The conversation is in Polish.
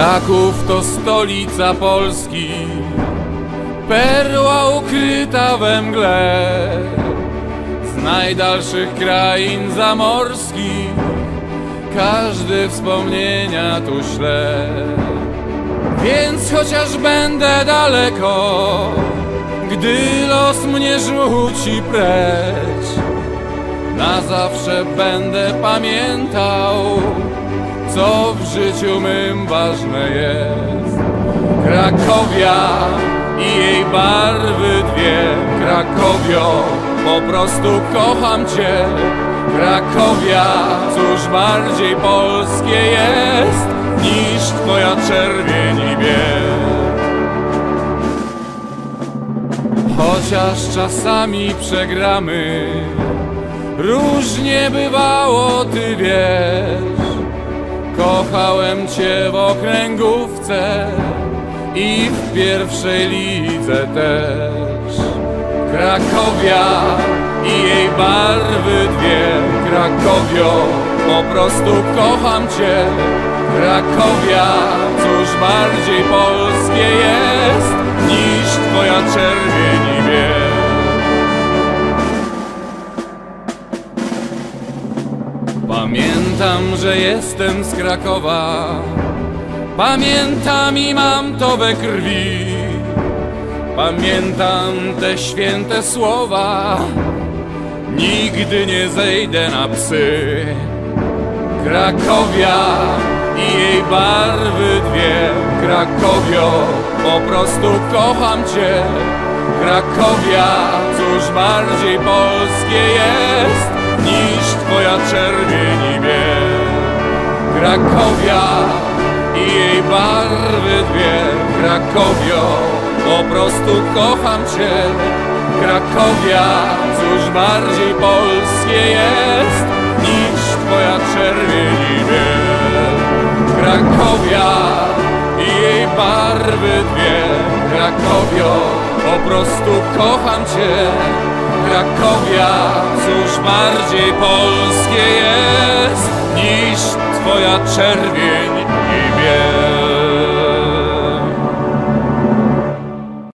Kraków to stolica Polski, perła ukryta we mgle. Z najdalszych krain zamorskich, każdy wspomnienia tu śle. Więc chociaż będę daleko, gdy los mnie rzuci precz, na zawsze będę pamiętał co w życiu mym ważne jest. Krakowia i jej barwy dwie, Krakowio, po prostu kocham Cię. Krakowia, cóż bardziej polskie jest niż Twoja czerwień i biel. Chociaż czasami przegramy, różnie bywało, Ty wiesz. Kochałem Cię w okręgówce i w pierwszej lidze też. Krakowia i jej barwy dwie, Krakowio, po prostu kocham Cię. Krakowia, cóż bardziej polskie jest Pamiętam, że jestem z Krakowa. Pamiętam i mam to we krwi. Pamiętam te święte słowa. Nigdy nie zejdę na psy. Krakowia i jej barwy dwie. Krakowio, po prostu kocham Cię. Krakowia, cóż bardziej polskie jest niż twoja czerwień i biel. Krakowia i jej barwy dwie, Krakowio, po prostu kocham cię. Krakowia, cóż bardziej polskie jest niż twoja czerwień i biel. Krakowia i jej barwy dwie, Krakowio, po prostu kocham cię. Krakowia, bardziej polskie jest niż twoja czerwień i biel.